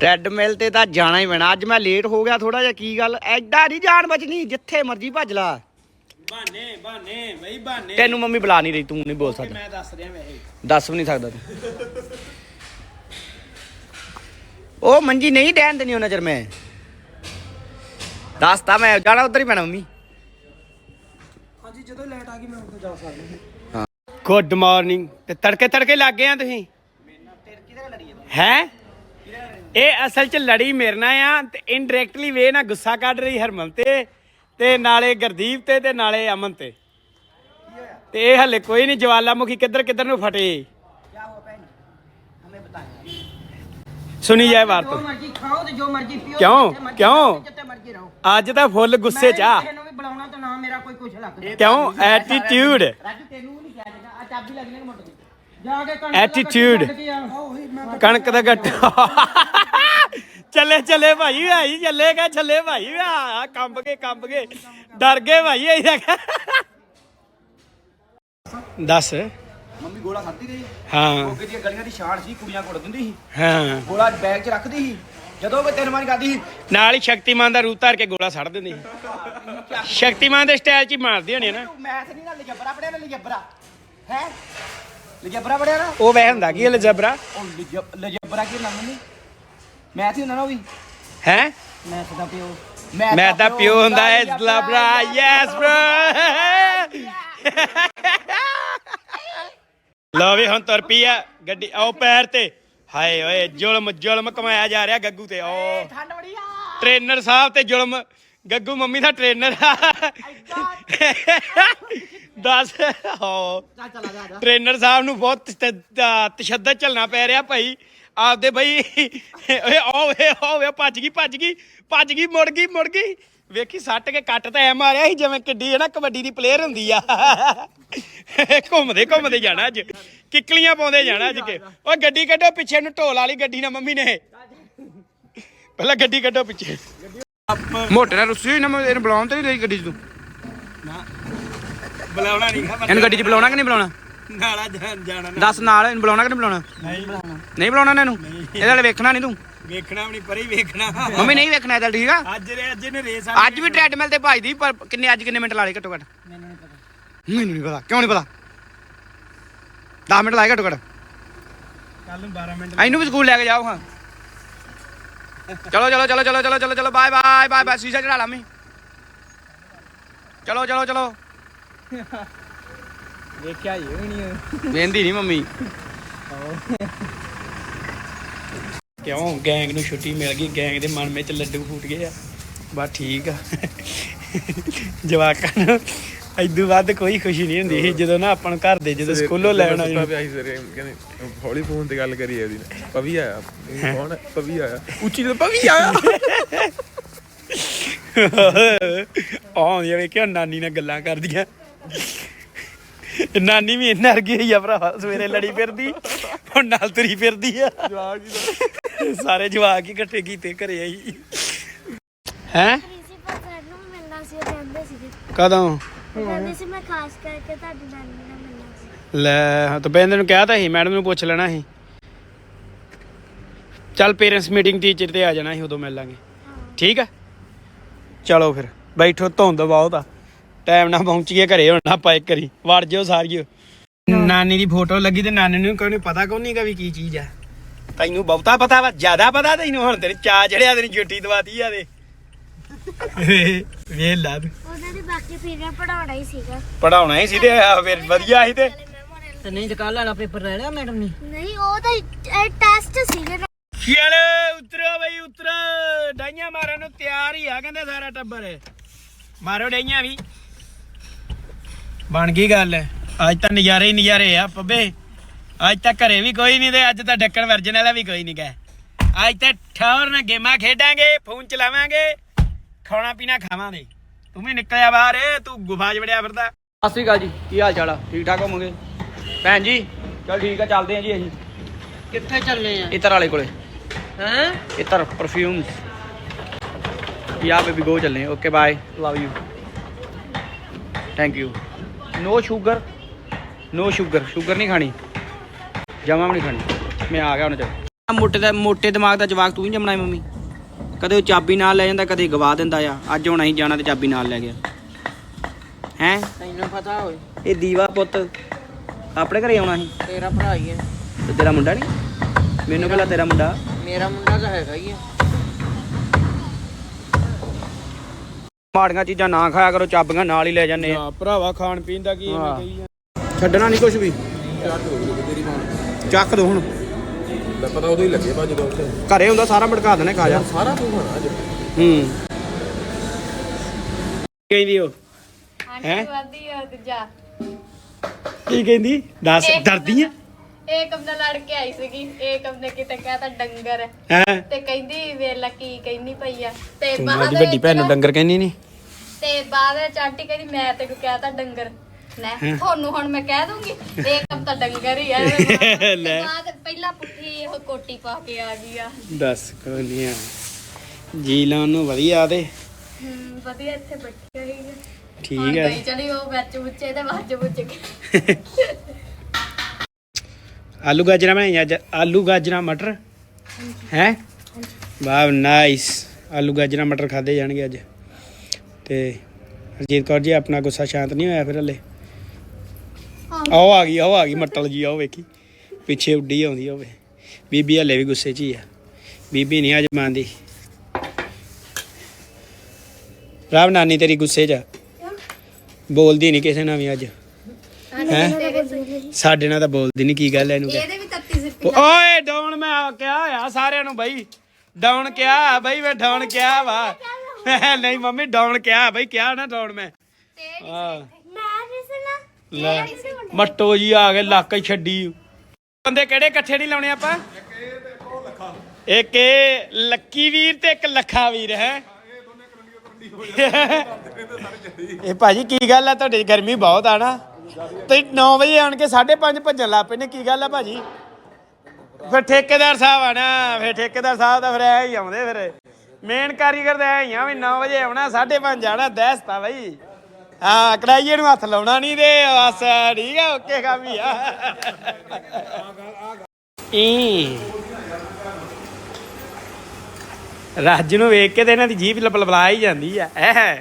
Treadmill ਤੇ ਤਾਂ ਜਾਣਾ ਹੀ ਪੈਣਾ। ਅੱਜ ਮੈਂ ਲੇਟ ਹੋ ਗਿਆ ਥੋੜਾ ਜਿਹਾ ਕੀ ਗੱਲ? ਐਡਾ ਨਹੀਂ ਜਾਣ ਬਚਣੀ ਜਿੱਥੇ ਮਰਜ਼ੀ ਭੱਜ ਲਾ। ਬਾਨੇ ਬਾਨੇ ਬਈ ਬਾਨੇ ਤੈਨੂੰ ਮੰਮੀ ਬੁਲਾ ਨਹੀਂ ਰਹੀ ਤੂੰ ਨਹੀਂ ਬੋਲ ਸਕਦਾ। ਮੈਂ ਦੱਸ ਰਿਹਾ ਵੈਸੇ। ਦੱਸ ਵੀ ਨਹੀਂ ਸਕਦਾ ਤੂੰ। ਉਹ ਮੰਜੀ ਨਹੀਂ ਡੈਣ ਦੇਣੀ ਉਹਨਾਂ ਚਿਰ ਮੈਂ। ਦੱਸਤਾ ਮੈਂ ਜਾਣਾ ਉਧਰ ਹੀ ਪੈਣਾ ਮੰਮੀ। ਹਾਂਜੀ ਜਦੋਂ ਲਾਈਟ ਆ ਗਈ ਮੈਂ ਉੱਥੇ ਜਾ ਸਕਦਾ। ਗੁੱਡ ਮਾਰਨਿੰਗ ਤੇ ਤੜਕੇ ਤੜਕੇ ਲੱਗ ਗਏ ਆ ਤੁਸੀਂ? ਹੈ? ਇਹ ਅਸਲ ਚ ਲੜੀ ਮੇਰੇ ਨਾਲ ਆ ਤੇ ਇਨਡਾਇਰੈਕਟਲੀ ਵੇ ਨਾਲ ਗੁੱਸਾ ਕੱਢ ਰਹੀ ਹਰਮਨ ਤੇ ਤੇ ਨਾਲੇ ਗੁਰਦੀਪ ਤੇ ਤੇ ਨਾਲੇ ਅਮਨ ਤੇ। ਤੇ ਇਹ ਹਲੇ ਕੋਈ ਨਹੀਂ ਜਵਾਲਾਮੁਖੀ ਕਿੱਧਰ ਕਿੱਧਰ ਨੂੰ ਫਟੇ। ਸੁਣੀ ਜਾਏ ਵਾਰ ਤੋਂ ਮਰਜ਼ੀ ਖਾਓ ਤੇ ਜੋ ਮਰਜ਼ੀ ਪੀਓ ਕਿਉਂ? ਕਿਉਂ? ਜਿੱਥੇ ਮਰਜ਼ੀ ਰਹੋ। ਅੱਜ ਤਾਂ ਫੁੱਲ ਗੁੱਸੇ ਚ ਆ। ਕਿਸੇ ਨੂੰ ਵੀ ਬੁਲਾਉਣਾ ਤਾਂ ਨਾ ਮੇਰਾ ਕੋਈ ਕੁਛ ਲੱਗਦਾ। ਕਿਉਂ? ਐਟੀਟਿਊਡ ਰਾਜੂ ਤੈਨੂੰ ਵੀ ਨਹੀਂ ਕਿਹਾ ਜਾਏਗਾ ਆ ਚਾਬੀ ਲੱਗਣੀ ਮੋਟਰ ਦੀ। ਜਾ ਕੇ ਕਣਕ Attitude. ਕਣਕ ਦਾ ਗੱਟਾ। ਚੱਲੇ ਚੱਲੇ ਭਾਈ ਭਾਈ ਚੱਲੇਗਾ ਚੱਲੇ ਭਾਈ ਆ ਕੰਬ ਕੇ ਕੰਬ ਕੇ ਡਰ ਗਏ ਭਾਈ ਇਹ ਦੱਸ। ਮੰਮੀ ਗੋਲਾ ਖਾਦੀ ਗਈ ਹਾਂ। ਅੱਗੇ ਦੀਆਂ ਗਲੀਆਂ ਦੀ ਛਾਣ ਸੀ ਕੁੜੀਆਂ ਕੁੱਟ ਦਿੰਦੀ ਸੀ? ਹਾਂ। ਗੋਲਾ ਬੈਗ 'ਚ ਰੱਖਦੀ ਸੀ? ਜਦੋਂ ਵੀ ਤਿੰਨ ਵਾਰੀ ਕਰਦੀ ਸੀ? ਨਾਲ ਹੀ ਸ਼ਕਤੀਮਾਨ ਦਾ ਰੂਪ ਧਾਰ ਕੇ ਗੋਲਾ ਸੜ ਦਿੰਦੇ ਸੀ। ਸ਼ਕਤੀਮਾਨ ਦੇ ਸਟਾਈਲ ਚ ਹੀ ਮਾਰਦੇ ਹੋਣੇ ਨਾ। ਮੈਥ ਨਹੀਂ ਨਾ ਲਜਬਰਾ ਪੜਿਆ ਨਾ ਲਜਬਰਾ। ਹੈ? ਲਜਬਰਾ ਪੜਿਆ ਨਾ? ਉਹ ਵੈ ਹੁੰਦਾ ਕੀ ਲਜਬਰਾ? ਉਹ ਲਜ- ਲਜਬਰਾ ਕੀ ਨਾਮ ਨਹੀਂ ਮੈਥ ਹੀ ਹੁੰਦਾ ਨਾ ਉਹ ਵੀ। ਹੈ? ਮੈਥ ਦਾ ਪਿਓ। ਮੈਂ ਤਾਂ ਪਿਓ ਹੁੰਦਾ ਹੈ ਲਜਬਰਾ ਯੈਸ ਬ੍ਰੋ ਲਓ ਵੀ ਹੁਣ ਤੁਰ ਪਈ ਆ ਗੱਡੀ। ਆਓ ਪੈਰ ਤੇ। ਹਾਏ ਓਏ ਜ਼ੁਲਮ ਜ਼ੁਲਮ ਕਮਾਇਆ ਜਾ ਰਿਹਾ ਗੱਗੂ ਤੇ। ਓ ਠੰਡ ਬੜੀ ਆ। ਟ੍ਰੇਨਰ ਸਾਹਿਬ ਤੇ ਜ਼ੁਲਮ। ਗੱਗੂ ਮੰਮੀ ਦਾ ਟ੍ਰੇਨਰ ਦੱਸ। ਹੋ ਟ੍ਰੇਨਰ ਸਾਹਿਬ ਨੂੰ ਬਹੁਤ ਤਸ਼ੱਦਦ ਝੱਲਣਾ ਪੈ ਰਿਹਾ ਭਾਈ। ਆਪਦੇ ਬਈ ਓਏ ਓਏ ਓਏ ਭੱਜ ਗਈ ਭੱਜ ਗਈ ਭੱਜ ਗਈ ਮੁੜ ਗਈ ਮੁੜ ਗਈ। ਵੇਖੀ ਸੱਟ ਕੇ ਕੱਟ ਤਾਂ ਐ ਮਾਰਿਆ ਸੀ ਜਿਵੇਂ ਕਿੱਡੀ ਹੈ ਨਾ ਕਬੱਡੀ ਦੀ ਪਲੇਅਰ ਹੁੰਦੀ ਆ। ਘੁੰਮਦੇ ਘੁੰਮਦੇ ਜਾਣਾ ਅੱਜ। ਕਿੱਕਲੀਆਂ ਪਾਉਂਦੇ ਜਾਣਾ ਅੱਜ ਕੇ। ਓਏ ਗੱਡੀ ਕੱਢੋ ਪਿੱਛੇ ਨੂੰ ਢੋਲ ਵਾਲੀ ਗੱਡੀ ਨਾ ਮੰਮੀ ਨੇ। ਪਹਿਲਾਂ ਗੱਡੀ ਕੱਢੋ ਪਿੱਛੇ। ਮੋਟੇ ਨਾਲ ਰੁੱਸੀ ਹੋਈ ਨਾ ਮੈਂ ਇਹਨੂੰ ਬੁਲਾਉਣ ਤੇ ਨਹੀਂ ਰਹੀ ਗੱਡੀ 'ਚ ਤੂੰ। ਬੁਲਾਉਣਾ ਨਹੀਂ ਇਹਨੂੰ ਗੱਡੀ 'ਚ ਬੁਲਾਉਣਾ ਕਿ ਨਹੀਂ ਬੁਲਾਉਣਾ? ਨਾਲਾ ਜਾਣਾ ਦੱਸ ਨਾਲ ਇਹਨੂੰ ਬੁਲਾਉਣਾ ਕਿ ਨਹੀਂ ਬੁਲਾਉਣਾ? ਨਹੀਂ ਬੁਲਾਉਣਾ। ਨਹੀਂ ਬੁਲਾਉਣਾ ਇਹਨਾਂ? ਨੂੰ ਇਹਦੇ ਵਾਲੇ ਵੇਖਣਾ ਨਹੀਂ ਤੂੰ? ਵੇਖਣਾ ਵੀ ਨਹੀਂ ਪਰੇ ਹੀ ਵੇਖਣਾ। ਮੰਮੀ ਨਹੀਂ ਵੇਖਣਾ ਚੱਲ ਠੀਕ ਆ? ਅੱਜ ਰੇ ਅੱਜ ਨੇ ਰੇਸ ਅੱਜ ਵੀ ਟ੍ਰੈਡਮਿਲ ਤੇ ਭਜਦੀ ਪਰ ਕਿੰਨੇ ਅੱਜ ਕਿੰਨੇ ਮਿੰਟ ਲਾ ਲਏ ਘੱਟੋ ਘੱਟ? ਮੈਨੂੰ ਨਹੀਂ ਪਤਾ। ਮੈਨੂੰ ਨਹੀਂ ਪਤਾ ਕਿਉਂ ਨਹੀਂ ਪਤਾ? 10 ਮਿੰਟ ਲਾਏ ਘੱਟੋ ਘੱਟ। ਕੱਲ ਨੂੰ 12 ਮਿੰਟ ਇਹਨੂੰ ਵੀ ਸਕੂਲ ਲੈ ਕੇ ਜਾਓ ਹਾਂ। ਚਲੋ ਚਲੋ ਚਲੋ ਚਲੋ ਚਲੋ ਚਲੋ ਚਲੋ ਬਾਏ ਬਾਏ ਬਾਏ ਬਾਏ ਸ਼ੀਸ਼ਾ ਚੜਾ ਲਾ ਮੈਂ ਚਲੋ ਚਲੋ ਚਲੋ। ਵੇਖਿਆ ਹੀ ਨਹੀਂ ਵੇਂਦੀ ਨਹੀਂ ਮੰਮੀ। ਕਿਉਂ? ਗੈਂਗ ਨੂੰ ਛੁੱਟੀ ਮਿਲ ਗਈ। ਗੈਂਗ ਦੇ ਮਨ ਵਿੱਚ ਲੱਡੂ ਫੂਟ ਗਏ ਆ। ਬਸ ਠੀਕ ਆ। ਜਵਾਕਾਂ ਨੂੰ ਐਦੂ ਵੱਧ ਕੋਈ ਖੁਸ਼ੀ ਨਹੀਂ ਹੁੰਦੀ ਸੀ। ਜਦੋਂ ਨਾ ਆਪਾਂ ਨੂੰ ਘਰ ਦੇ ਜਦੋਂ ਸਕੂਲੋਂ ਲੈਣ ਆ ਸੁੱਤਾ ਪਿਆ ਸੀ ਸਵੇਰੇ ਕਹਿੰਦੇ ਹੌਲੀ ਫੋਨ ਤੇ ਗੱਲ ਕਰੀ ਉਹਦੀ ਨੇ ਪਵੀ ਆਇਆ। ਇਹ ਕੌਣ ਹੈ? ਪਵੀ ਆਇਆ। ਉੱਚੀ ਤੇ ਪਵੀ ਆਇਆ। ਆਉਂਦੀਆਂ ਵੇਖਿਆ ਨਾਨੀ ਨਾਲ ਗੱਲਾਂ ਕਰਦੀਆਂ। ਨਾਨੀ ਵੀ ਇੰਨਾ ਅਰਗੀ ਹੋਈ ਆ ਭਰਾ ਸਵੇਰੇ ਲੜੀ ਫਿਰਦੀ ਹੁਣ ਨਾਲ ਤੁਰੀ ਫਿਰਦੀ ਆ। ਸਾਰੇ ਜਵਾਕ ਹੀ ਇਕੱਠੇ ਕੀਤੇ ਘਰੇ ਆਈ। ਹੈ? ਪ੍ਰਿੰਸੀਪਲ ਸਰ ਨੂੰ ਮਿਲਣਾ ਸੀ ਉਹ ਕਹਿੰਦੇ ਸੀਗੇ। ਕਦੋਂ? ਉਹ ਕਹਿੰਦੇ ਸੀ ਮੈਂ ਖਾਸ ਕਰਕੇ ਤੁਹਾਡੀ ਨਾਨੀ ਨਾਲ ਮਿਲਣਾ ਸੀ। ਲੈ ਹਾਂ ਤਾਂ ਬੈਂਦੇ ਨੂੰ ਕਿਹਾ ਤਾਂ ਸੀ ਮੈਡਮ ਨੂੰ ਪੁੱਛ ਲੈਣਾ ਸੀ। ਚੱਲ ਪੇਰੈਂਟਸ ਮੀਟਿੰਗ ਟੀਚਰ ਤੇ ਆ ਜਾਣਾ ਸੀ ਉਦੋਂ ਮਿਲ ਲਾਂਗੇ ਠੀਕ ਆ? ਚਲੋ ਫਿਰ ਬੈਠੋ ਧੁੰਦ ਬਹੁਤ ਆ। ਟਾਈਮ ਨਾਲ ਪਹੁੰਚੀਏ ਘਰੇ ਹੁਣ ਆਪਾਂ ਇੱਕ ਵਾਰੀ ਵੜ ਜਿਓ ਸਾਰੀਓ। ਨਾਨੀ ਦੀ ਫੋਟੋ ਲੱਗੀ ਤੇ ਨਾਨੀ ਨੂੰ ਕੋਈ ਪਤਾ ਕੋਈ ਨਹੀਂਗਾ ਵੀ ਕੀ ਚੀਜ਼ ਆ। ਤੈਨੂੰ ਬਹੁਤਾ ਪਤਾ ਵਾ ਜ਼ਿਆਦਾ ਪਤਾ ਤੈਨੂੰ ਹੁਣ ਤੇਰੇ ਚਾ ਚੜਿਆ ਤੇਰੀ ਜੁੱਟੀ ਦਵਾਤੀ ਆ ਦੇ। ਵੇਖ ਲਾ ਉਹਨਾਂ ਦੇ ਬਾਕੀ ਪੀਰੀਅਡ ਪੜਾਉਣਾ ਹੀ ਸੀਗਾ। ਪੜਾਉਣਾ ਹੀ ਸੀ ਤੇ ਆ ਫਿਰ ਵਧੀਆ ਸੀ ਤੇ। ਤੇ ਨਹੀਂ ਤੇ ਕੱਲ ਵਾਲਾ ਪੇਪਰ ਲੈ ਲਿਆ ਮੈਡਮ ਨੇ? ਨਹੀਂ ਉਹ ਤਾਂ ਟੈਸਟ ਸੀਗੇ ਨਾ। ਚਲੋ ਉਤਰੋ ਬਈ ਉਤਰੋ। ਡਾਈਆਂ ਮਾਰਨ ਨੂੰ ਤਿਆਰ ਹੀ ਆ ਕਹਿੰਦੇ ਸਾਰਾ ਟੱਬਰ। ਮਾਰੋ ਡਾਈਆਂ ਵੀ। ਬਣ ਗਈ ਗੱਲ। ਅੱਜ ਤਾਂ ਨਜ਼ਾਰੇ ਹੀ ਨਜ਼ਾਰੇ ਆ ਪੱਬੇ ਅੱਜ ਤਾਂ ਘਰੇ ਵੀ ਕੋਈ ਨਹੀਂ ਤੇ ਅੱਜ ਤਾਂ ਡੱਕਣ ਵਰਜਨ ਵਾਲਾ ਵੀ ਕੋਈ ਨਹੀਂ ਗਾ। ਅੱਜ ਤਾਂ ਠੌਰ ਨਾਲ ਗੇਮਾਂ ਖੇਡਾਂਗੇ ਫੋਨ ਚਲਾਵਾਂਗੇ ਖਾਣਾ ਪੀਣਾ ਖਾਵਾਂਗੇ। ਤੂੰ ਵੀ ਨਿਕਲਿਆ ਬਾਹਰ ਤੂੰ ਗੁਫਾ 'ਚ ਵੜਿਆ ਫਿਰਦਾ। ਸਤਿ ਸ਼੍ਰੀ ਅਕਾਲ ਜੀ ਕੀ ਹਾਲ ਚਾਲ ਆ? ਠੀਕ ਠਾਕ ਹੋਵੋਗੇ? ਭੈਣ ਜੀ ਚਲ ਠੀਕ ਆ ਚੱਲਦੇ ਆ ਜੀ ਅਸੀਂ। ਕਿੱਥੇ ਚੱਲੇ ਆ? ਇਤਰ ਵਾਲੇ ਕੋਲੇ। ਹੈਂ? ਇਤਰ ਪਰਫਿਊਮਸ ਯਾ baby go ਚੱਲਨੇ okay bye love you thank you no sugar no sugar sugar ਨਹੀਂ ਖਾਣੀ। ਜਮਾ ਵੀ ਨਹੀਂ ਖਾਣੀ। ਮੈਂ ਆ ਗਿਆ ਹੁਣ ਚੱਲ। ਮੋਟੇ ਦਾ ਮੋਟੇ ਦਿਮਾਗ ਦਾ ਜਵਾਕ ਤੂੰ ਹੀ ਜੰਮਣਾ ਮੰਮੀ। ਕਦੇ ਉਹ ਚਾਬੀ ਨਾਲ ਲੈ ਜਾਂਦਾ ਕਦੇ ਗਵਾ ਦਿੰਦਾ ਆ। ਅੱਜ ਹੁਣ ਅਸੀਂ ਜਾਣਾ ਤੇ ਚਾਬੀ ਨਾਲ ਲੈ ਗਿਆ। ਹੈ? ਤੈਨੂੰ ਪਤਾ ਹੋਏ ਇਹ ਦੀਵਾ ਪੁੱਤ। ਆਪਣੇ ਘਰੇ ਆਉਣਾ ਸੀ। ਤੇਰਾ ਭਰਾ ਹੀ ਹੈ। ਤੇ ਤੇਰਾ ਮੁੰਡਾ ਨਹੀਂ? ਮੈਨੂੰ ਕਹਿੰਦਾ ਤੇਰਾ ਮੁੰਡਾ। ਮੇਰਾ ਮੁੰਡਾ ਤਾਂ ਹੈਗਾ ਹੀ ਹੈ। ਮਾੜੀਆਂ ਚੀਜ਼ਾਂ ਨਾ ਖਾਇਆ ਕਰੋ ਚਾਬੀਆਂ ਨਾਲ ਹੀ ਲੈ ਜਾਂਦੇ ਆ। ਹਾਂ ਭਰਾਵਾ ਖਾਣ ਪੀਣ ਦਾ ਕੀ ਐਵੇਂ ਕਹੀ ਆ ਛੱਡਣਾ ਨਹੀਂ ਕੁਝ ਵੀ। ਚੱਕ ਦੋ ਹੁਣ। ਲੈ ਪਤਾ ਉਦੋਂ ਹੀ ਲੱਗੇ ਬਾ ਜਦੋਂ ਉੱਥੇ। ਘਰੇ ਹੁੰਦਾ ਸਾਰਾ ਭੜਕਾ ਦੇਣਾ ਖਾ ਜਾ। ਸਾਰਾ ਤੂੰ ਖਾਣਾ ਅੱਜ। ਹੂੰ। ਕਹਿੰਦੀ ਉਹ? ਹੈਂ? ਵਾਦੀ ਆ ਦੂਜਾ। ਕੀ ਕਹਿੰਦੀ? ਦੱਸ ਡਰਦੀ ਆ? ਏਕਮ ਨਾਲ ਲੜ ਕੇ ਆਈ ਸੀਗੀ। ਏਕਮ ਨੇ ਕਿਤੇ ਕਹਿਤਾ ਡੰਗਰ। ਹੈ? ਤੇ ਕਹਿੰਦੀ ਵੇਲਾ ਕੀ ਕਹਿੰਦੀ ਪਈ ਆ। ਤੇ ਬਾਅਦ ਅੱਜ ਵੱਡੀ ਭੈਣ ਨੂੰ ਡੰਗਰ ਕਹਿੰਦੀ ਨਹੀਂ ਤੇ ਬਾਅਦ ਵਿੱਚ ਆਂਟੀ ਕਹਿੰਦੀ ਮੈਂ ਤੈਨੂੰ ਕਹਿਤਾ ਡੰਗਰ। ਲੈ ਤੁਹਾਨੂੰ ਹੁਣ ਮੈਂ ਕਹਿ ਦੂੰਗੀ ਏਕਮ ਤਾਂ ਡੰਗਰ ਹੀ ਆ। ਲੈ। ਬਾਅਦ ਪਹਿਲਾਂ ਪੁੱਠੀ ਉਹ ਕੋਟੀ ਪਾ ਕੇ ਆ ਗਈ ਆ। ਦੱਸ ਕੋਈ ਨਹੀਂ ਆ ਜੀ ਲਾਉਣ ਨੂੰ ਵਧੀਆ ਤੇ। ਹਮ, ਵਧੀਆ ਇੱਥੇ ਬੈਠੀ ਹੋਈ ਹੈ ਠੀਕ ਗਈ ਚਲੀ ਉਹ ਵਿੱਚ ਬੁੱਚੇ ਤੇ ਵੱਜ ਬੁੱਚ ਕੇ ਆਲੂ ਗਾਜਰਾਂ ਬਣਾਈਆਂ ਅੱਜ। ਆਲੂ ਗਾਜਰਾਂ ਮਟਰ। ਹੈ? ਵਾਹ ਨਾਈਸ ਆਲੂ ਗਾਜਰਾਂ ਮਟਰ ਖਾਦੇ ਜਾਣਗੇ ਅੱਜ। ਤੇ ਹਰਜੀਤ ਕੌਰ ਜੀ ਆਪਣਾ ਗੁੱਸਾ ਸ਼ਾਂਤ ਨਹੀਂ ਹੋਇਆ ਫਿਰ ਹਲੇ? ਆਓ ਆ ਗਈ ਆਓ ਆ ਗਈ ਮੱਟਲ ਜੀ ਆਓ ਵੇਖੀ। ਪਿੱਛੇ ਉੱਡੀ ਆਉਂਦੀ ਹੋਵੇ। ਬੀਬੀ ਹਲੇ ਵੀ ਗੁੱਸੇ 'ਚ ਹੀ ਆ। ਬੀਬੀ ਨਹੀਂ ਅੱਜ ਮੰਨਦੀ। ਰਾਮ ਨਾਨੀ ਤੇਰੀ ਗੁੱਸੇ 'ਚ ਆ। ਬੋਲਦੀ ਨਹੀਂ ਕਿਸੇ ਨਾਲ ਵੀ ਅੱਜ। ਹੈ? ਸਾਡੇ ਨਾਲ ਤਾਂ ਬੋਲਦੀ ਨਹੀਂ ਕੀ ਗੱਲ ਐ ਇਹਨੂੰ ਕਹਿ। ਇਹਦੇ ਵੀ ਓਏ ਡਾਉਣ ਮੈਂ ਆ ਕਿਹਾ ਆ ਸਾਰਿਆਂ ਨੂੰ ਬਈ। ਡਾਉਣ ਕਿਹਾ ਬਈ ਮੈਂ ਡਾਉਣ ਕਿਹਾ ਵਾ। ਨਹੀਂ ਮੰਮੀ, ਡਾਉਣ ਕਿਹਾ, ਬਈ ਕਿਹਾ ਨਾ ਡਾਉਣ ਮੈਂ। ਹਾਂ। ਮੈਂ ਦਿਸਣਾ ਲੈ, ਮੱਟੋ ਜੀ ਆ ਗਏ, ਲੱਕ ਹੀ ਛੱਡੀ। ਬੰਦੇ ਕਿਹੜੇ ਇਕੱਠੇ ਨਹੀਂ ਲਾਉਣੇ ਆਪਾਂ? ਇੱਕ ਇਹ ਲੱਕੀ ਵੀਰ ਤੇ ਇੱਕ ਲੱਖਾ ਵੀਰ, ਹੈ। ਇਹ ਭਾਜੀ, ਕੀ ਗੱਲ ਆ? ਤੁਹਾਡੀ ਗਰਮੀ ਬਹੁਤ ਆ ਨਾ। ਤੇ 9 ਵਜੇ ਆਣ ਕੇ 5:30 ਭੱਜਣ ਲੱਗ ਪਏ ਨੇ, ਕੀ ਗੱਲ ਆ ਭਾਜੀ? ਫਿਰ ਠੇਕੇਦਾਰ ਸਾਹਿਬ ਆਣਾ ਨਾ ਫਿਰ ਠੇਕੇਦਾਰ ਸਾਹਿਬ ਦਾ ਫਿਰ ਐ ਹੀ ਆਉਂਦੇ ਫਿਰ। ਮੇਨ ਕਾਰੀਗਰ ਤਾਂ ਐ ਹੀ ਆ ਵੀ 9 ਵਜੇ ਆਉਣਾ 5:30 ਜਾਣਾ, ਦਹਿਸਤਾ ਬਈ। ਹਾਂ ਕੜਾਈਏ ਨੂੰ ਹੱਥ ਲਾਉਣਾ ਨਹੀਂ ਤੇ ਬਸ, ਠੀਕ ਆ, ਓਕੇ ਕੰਮ ਆ। ਈ। ਰਾਜ ਨੂੰ ਵੇਖ ਕੇ ਤੇ ਇਹਨਾਂ ਦੀ ਜੀਭ ਲਪਲਪਲਾ ਹੀ ਜਾਂਦੀ ਆ। ਐ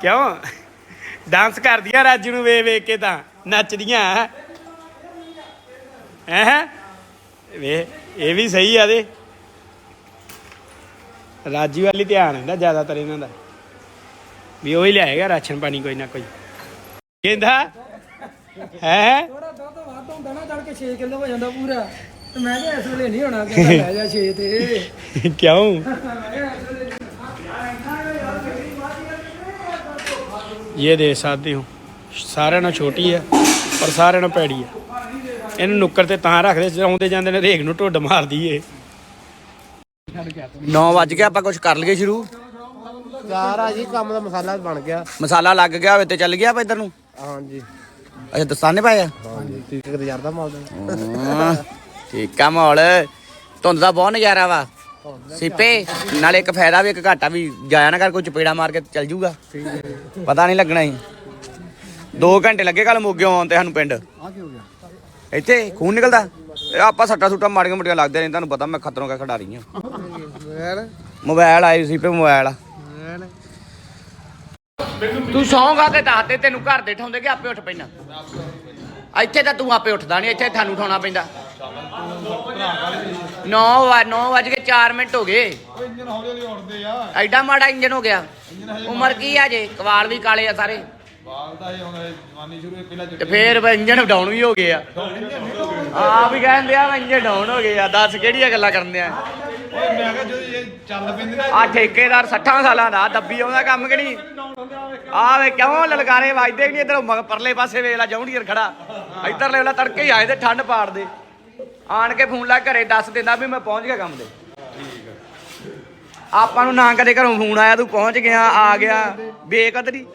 ਕਿਉਂ? ਡਾਂਸ ਕਰਦੀਆਂ ਰਾਜ ਨੂੰ ਵੇ ਵੇਖ ਕੇ ਤਾਂ, ਨੱਚਦੀਆਂ। ਐ ਵੇ, ਇਹ ਵੀ ਸਹੀ ਆ ਦੇ ਰਾਜੀ ਵਾਲੀ ਧਿਆਨ ਹੁੰਦਾ ਜ਼ਿਆਦਾਤਰ ਇਹਨਾਂ ਦਾ। ਵੀ ਉਹ ਹੀ ਲਿਆਏਗਾ ਰਾਸ਼ਨ ਪਾਣੀ ਕੋਈ ਨਾ ਕੋਈ। ਕਹਿੰਦਾ ਹੈ? ਥੋੜਾ ਦੁੱਧ ਵੱਧ ਹੁੰਦਾ ਨਾ ਚੜ ਕੇ 6 ਕਿਲੋ ਹੋ ਜਾਂਦਾ ਪੂਰਾ। ਤੇ ਮੈਂ ਕਿਹਾ ਇਸ ਵੇਲੇ ਨਹੀਂ ਹੋਣਾ ਕਹਿੰਦਾ ਲੈ ਜਾ 6 ਤੇ। ਕਿਉਂ? ਇਹ ਦੇ ਸਕਦੇ ਹੋ। ਸਾਰਿਆਂ ਨਾਲ ਛੋਟੀ ਹੈ ਪਰ ਸਾਰਿਆਂ ਨਾਲ ਪੈੜੀ ਹੈ ਇਹਨੂੰ ਨੁੱਕਰ ਤੇ ਤਾਂ ਰੱਖਦੇ ਆਉਂਦੇ ਜਾਂਦੇ ਨੇ ਰੇਗ ਨੂੰ ਢੁੱਡ ਮਾਰਦੀ ਏ 9 ਵਜ ਗਿਆ ਆਪਾਂ ਕੁਝ ਕਰ ਲਈਏ ਸ਼ੁਰੂ। ਯਾਰ ਆ ਜੀ ਕੰਮ ਦਾ ਮਸਾਲਾ ਬਣ ਗਿਆ। ਮਸਾਲਾ ਲੱਗ ਗਿਆ ਹੋਵੇ ਤੇ ਚੱਲ ਗਿਆ ਆਪਾਂ ਇੱਧਰ ਨੂੰ। ਹਾਂਜੀ। ਅੱਛਾ ਦਸਤਾਨੇ ਪਾਏ? ਆ ਹਾਂਜੀ ਠੀਕ ਹੈ ਯਾਰ ਦਾ ਮਾਲ ਦਾ। ਹਾਂ, ਠੀਕ ਆ ਮਾਹੌਲ। ਧੁੰਦ ਦਾ ਬਹੁਤ ਨਜ਼ਾਰਾ ਵਾ। ਸਿੱਪੇ ਨਾਲੇ ਇੱਕ ਫਾਇਦਾ ਵੀ ਇੱਕ ਘਾਟਾ ਵੀ ਜਾਇਆ ਨਾ ਕਰ ਕੋਈ ਚਪੇੜਾ ਮਾਰ ਕੇ ਚੱਲ ਜੂਗਾ। ਪਤਾ ਨਹੀਂ ਲੱਗਣਾ ਹੀ। 2 ਘੰਟੇ ਲੱਗੇ ਕੱਲ ਮੋਗਿਓ ਆਉਣ ਤੇ ਸਾਨੂੰ ਪਿੰਡ। ਆ ਕੀ ਹੋ ਗਿਆ ਇੱਥੇ ਖੂਨ ਨਿਕਲਦਾ। ਆਪਾਂ ਸੱਟਾ ਸੁੱਟਾਂ ਮਾੜੀਆਂ ਮੋਟੀਆਂ ਲੱਗਦੇ ਨੇ ਤੁਹਾਨੂੰ ਪਤਾ ਮੈਂ ਖਤਰੋਂ ਕਾ ਖਿਡਾਰੀ ਆ ਮੋਬਾਈਲ? ਆਈ ਸੀ ਪੇ ਮੋਬਾਈਲ। ਤੂੰ ਸੌਂਗਾ ਤੇ ਦੱਸ ਦੇ ਤੈਨੂੰ ਘਰ ਦੇ ਠਾਉਂਦੇ ਕਿ ਆਪੇ ਉੱਠ ਪੈਣਾ ਇੱਥੇ ਤਾਂ ਤੂੰ ਆਪੇ ਉੱਠਦਾ ਨਹੀਂ ਇੱਥੇ ਤੁਹਾਨੂੰ ਉਠਾਉਣਾ ਪੈਂਦਾ। 9 9 ਵਜ ਕੇ 4 ਮਿੰਟ ਹੋ ਗਏ। ਇੰਜਨ ਹੌਲੀ ਹੌਲੀ ਉੱਠਦੇ ਆ। ਐਡਾ ਮਾੜਾ ਇੰਜਨ ਹੋ ਗਿਆ। ਉਮਰ ਕੀ ਆ ਜੇ? ਕਵਾਲ ਵੀ ਕਾਲੇ ਆ ਸਾਰੇ। ਤੇ ਫੇਰ ਇੰਜਨ ਡਾਊਨ ਵੀ ਹੋ ਗਏ ਆ। ਆ ਵੀ ਕਹਿੰਦੇ ਆ ਇੰਜਨ ਡਾਊਨ ਹੋ ਗਏ ਆ। ਦੱਸ ਕਿਹੜੀਆਂ ਗੱਲਾਂ ਕਰਦੇ ਆ ਆ ਠੇਕੇਦਾਰ 60 ਸਾਲਾਂ ਦਾ, ਦੱਬੀ ਆਉਂਦਾ ਕੰਮ ਕਿ ਨਹੀਂ? ਆ ਵੇ ਕਿਉਂ ਲਲਕਾਰੇ ਵੱਜਦੇ ਨਹੀਂ ਇਧਰ? ਪਰਲੇ ਪਾਸੇ ਵੇਖ ਲੈ, ਜੌਂਡੀਅਰ ਖੜਾ। ਇੱਧਰ ਲੈ ਲਾ, ਤੜਕੇ ਹੀ ਆਏ ਤੇ ਠੰਡ ਪਾੜ ਦੇ। ਆਣ ਕੇ ਫੋਨ ਲਾ ਘਰੇ ਦੱਸ ਦਿੰਦਾ ਵੀ ਮੈਂ ਪਹੁੰਚ ਗਿਆ ਕੰਮ ਤੇ। ਆਪਾਂ ਨੂੰ ਨਾ ਕਦੇ ਘਰੋਂ ਫੋਨ ਆਇਆ, ਤੂੰ ਪਹੁੰਚ ਗਿਆ, ਆ ਗਿਆ। ਬੇਕਦਰੀ।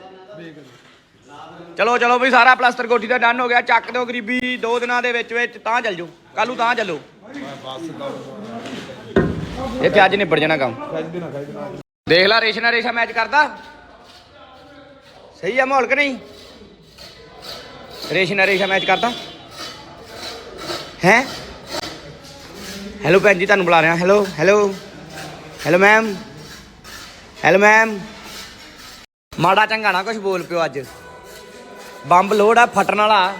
ਚਲੋ ਚਲੋ ਵੀ ਸਾਰਾ ਪਲਾਸਟਰ ਕੋਠੀ ਦਾ ਡਨ ਹੋ ਗਿਆ। ਚੱਕ ਦਿਓ ਗਰੀਬੀ, ਦੋ ਦਿਨਾਂ ਦੇ ਵਿੱਚ ਵਿੱਚ ਤਾਂ ਚੱਲ ਜਾਓ। ਕੱਲੂ ਤਾਂ ਚੱਲੋ। ਇੱਥੇ ਅੱਜ ਨਿਬੜ ਜਾਣਾ ਕੰਮ। ਦੇਖ ਲੈ ਰੇਸ਼ਨਾ ਰੇਸ਼ਾ ਮੈਚ ਕਰਦਾ। ਸਹੀ ਆ ਮਾਹੌਲ ਕਿ ਨਹੀਂ? ਰੇਸ਼ਨਾ ਰੇਸ਼ਾ ਮੈਚ ਕਰਦਾ। ਹੈ? ਹੈਲੋ ਭੈਣ ਜੀ, ਤੁਹਾਨੂੰ ਬੁਲਾ ਰਿਹਾ। Hello hello hello ma'am hello ma'am ਮਾੜਾ ਚੰਗਾ ਨਾ ਕੁਝ ਬੋਲ ਪਿਓ ਅੱਜ। ਬੰਬ ਲੋਡ ਆ ਫਟਣ ਵਾਲਾ।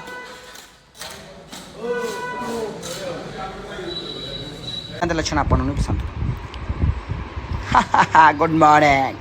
ਇਹਦੇ ਲੱਛਣ ਆਪਾਂ ਨੂੰ ਨਹੀਂ ਪਸੰਦ। Good morning